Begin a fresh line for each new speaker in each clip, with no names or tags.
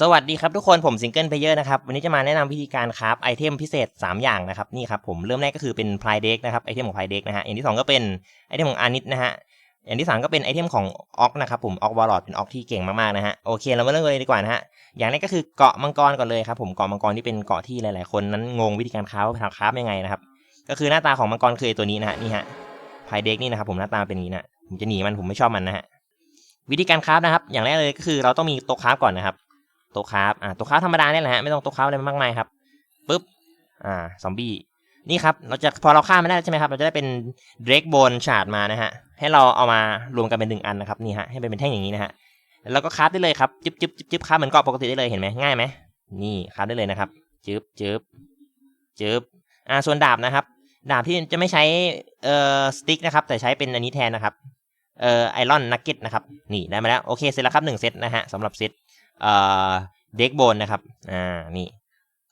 สวัสดีครับทุกคนผมซิงเกิลเพเยอร์นะครับ วันนี้จะมาแนะนำวิธีการคราฟไอเทมพิเศษ 3 อย่างนะครับนี่ครับผมเริ่มแรกก็คือเป็นพลายเด็กนะครับไอเทมของพลายเด็กนะฮะอย่างที่ 2 ก็เป็นไอเทมของอานิดนะฮะอย่างที่ 3 ก็เป็นไอเทมของออกนะครับผมออกวอลลอดเป็นออกที่เก่งมากๆนะฮะโอเคเรามาเริ่มเลยดีกว่านะฮะอย่างแรกก็คือเกาะมังกรก่อนเลยครับผมเกาะมังกรที่เป็นเกาะที่หลายๆ คนนั้นงงวิธีการคราฟว่าคราฟยังไงนะครับก็คือหน้าตาของมังกรคือตัวนี้นะฮะนี่ฮะพลายเด็กนี่นะครับผมหน้าตาเป็นอย่างนี้นะผมจะหนีมันผมไม่ชอบมันนะฮะวิธีการครานะครับ อย่างแรกเลยก็คือเราต้องมีโต๊ะคราก่อนนะครับ โต๊ะคราฟอ่าโต๊ะคราฟธรรมดาเนี่ยแหละฮะไม่ต้องโต๊ะคราฟอะไรมากมายครับปึ๊บอ่าซอมบี้นี่ครับเราจะพอเราฆ่ามันได้ใช่ไหมครับเราจะได้เป็นเดรกโบนชาร์ดมานะฮะให้เราเอามารวมกันเป็นหนึ่งอันนะครับนี่ฮะให้เป็นเป็นแท่งอย่างนี้นะฮะแล้วก็คราฟได้เลยครับจึ๊บจึ๊บจึ๊บจึ๊บคราฟเหมือนเกาะปกติได้เลยเห็นไหมง่ายไหมนี่คราฟได้เลยนะครับจึ๊บจึ๊บจึ๊บอ่าส่วนดาบนะครับดาบที่จะไม่ใช้เอ่อสติ๊กนะครับแต่ใช้เป็นอันนี้แทนนะครับเอ่อไอรอนนักเก็ตนะครับนี่ได้มาแล้วโอเคเสร็จแล้วครับหนึ่งเซตนะฮะสำหรับเซต เด็กโบนนะครับ อ่า นี่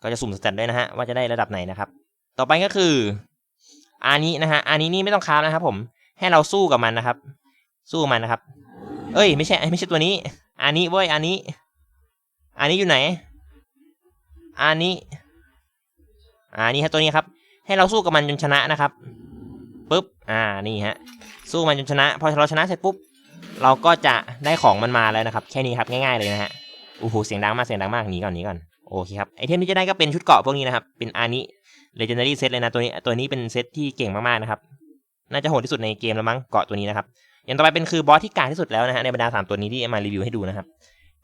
ก็จะสุ่มสแตทด้วยนะฮะ ว่าจะได้ระดับไหนนะครับ ต่อไปก็คืออันนี้นะฮะอันนี้นี่ไม่ต้องครานะครับผม ให้เราสู้กับมันนะครับ สู้มันนะครับ เอ้ย ไม่ใช่ ไม่ใช่ตัวนี้ อันนี้เว้ย อันนี้ อันนี้อยู่ไหน อันนี้ อันนี้ฮะตัวนี้ครับ ให้เราสู้กับมันจนชนะนะครับปุ๊บ อ่า นี่ฮะ สู้มันจนชนะ พอเราชนะเสร็จปุ๊บ เราก็จะได้ของมันมาแล้วนะครับ แค่นี้ครับ ง่ายๆเลยนะฮะ โอ้โหเสียงดังมากเสียงดังมากหนีก่อนหนีก่อนโอเคครับไอเทมที่จะได้ก็เป็นชุดเกาะพวกนี้นะครับเป็นอานิ legendary set เลยนะตัวนี้ตัวนี้เป็นเซตที่เก่งมากๆนะครับน่าจะโหดที่สุดในเกมแล้วมั้งเกาะตัวนี้นะครับอย่างต่อไปเป็นคือบอสที่กากที่สุดแล้วนะฮะในบรรดาสามตัวนี้ที่มารีวิวให้ดูนะครับ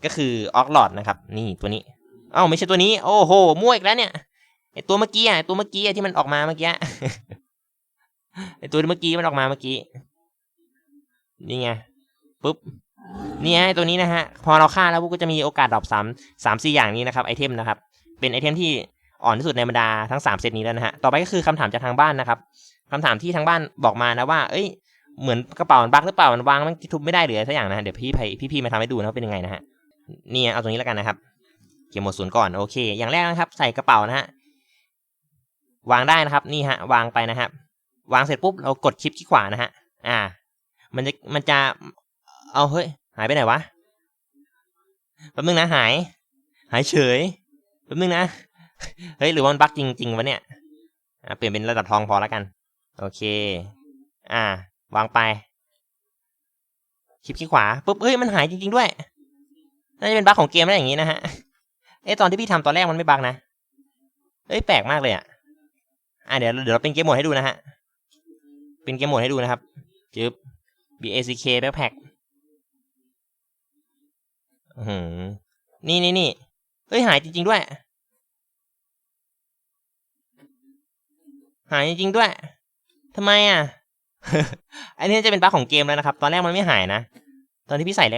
ก็คือออกลอดนะครับนี่ตัวนี้เอ้าไม่ใช่ตัวนี้โอ้โหมั่วอีกแล้วเนี่ยไอตัวเมื่อกี้อะไอตัวเมื่อกี้ที่มันออกมาเมื่อกี้ไอตัวเมื่อกี้มันออกมาเมื่อกี้นี่ไงปุ๊บ นี่ไงตัวนี้นะฮะ พอเราฆ่าแล้วพวกก็จะมีโอกาสดรอปสามสามสี่อย่างนี้นะครับไอเทมนะครับ เป็นไอเทมที่อ่อนที่สุดในบรรดาทั้งสามเซตนี้แล้วนะฮะ ต่อไปก็คือคำถามจากทางบ้านนะครับคำถามที่ทางบ้านบอกมานะว่า เอ้ย เหมือนกระเป๋ามันบั๊กหรือเปล่า มันวางมันทุบไม่ได้หรืออะไรสักอย่างนะฮะ เดี๋ยวพี่พี่พี่มาทำให้ดูนะว่าเป็นยังไงนะฮะ นี่เอาตรงนี้แล้วกันนะครับเก็บหมดศูนย์ก่อน โอเค อย่างแรกนะครับ ใส่กระเป๋านะฮะ วางได้นะครับ นี่ฮะ วางไปนะครับ วางเสร็จปุ๊บ เรากดชิปที่ขวานะฮะ อ่า มันจะ มันจะ เอาเฮ้ย หายไปไหนวะ แป๊บนึงนะหาย หายเฉย แป๊บนึงนะ เฮ้ย หรือว่ามันบั๊กจริงๆวะเนี่ย อ่า เปลี่ยนเป็นระดับทองพอแล้วกัน โอเค อ่า วางไปชิปขี้ขวา ปุ๊บ เฮ้ย มันหายจริง ๆ ด้วย น่าจะเป็นบั๊กของเกมอะไรอย่างงี้นะฮะ เอ้ตอนที่พี่ทำตอนแรกมันไม่บั๊กนะ เอ้ย แปลกมากเลยอะ อ่าเดี๋ยว เดี๋ยวเราเป็นเกมโหมดให้ดูนะฮะ เป็นเกมโหมดให้ดูนะครับ จึ๊บ B A C K backpack อือหือนี่นี่นี่เฮ้ยหายจริง ๆ ด้วย หายจริง ๆ ด้วยทำไมอะ อันนี้จะเป็นบั๊กของเกมแล้วนะครับ ตอนแรกมันไม่หายนะ ตอนที่พี่ใส่แรก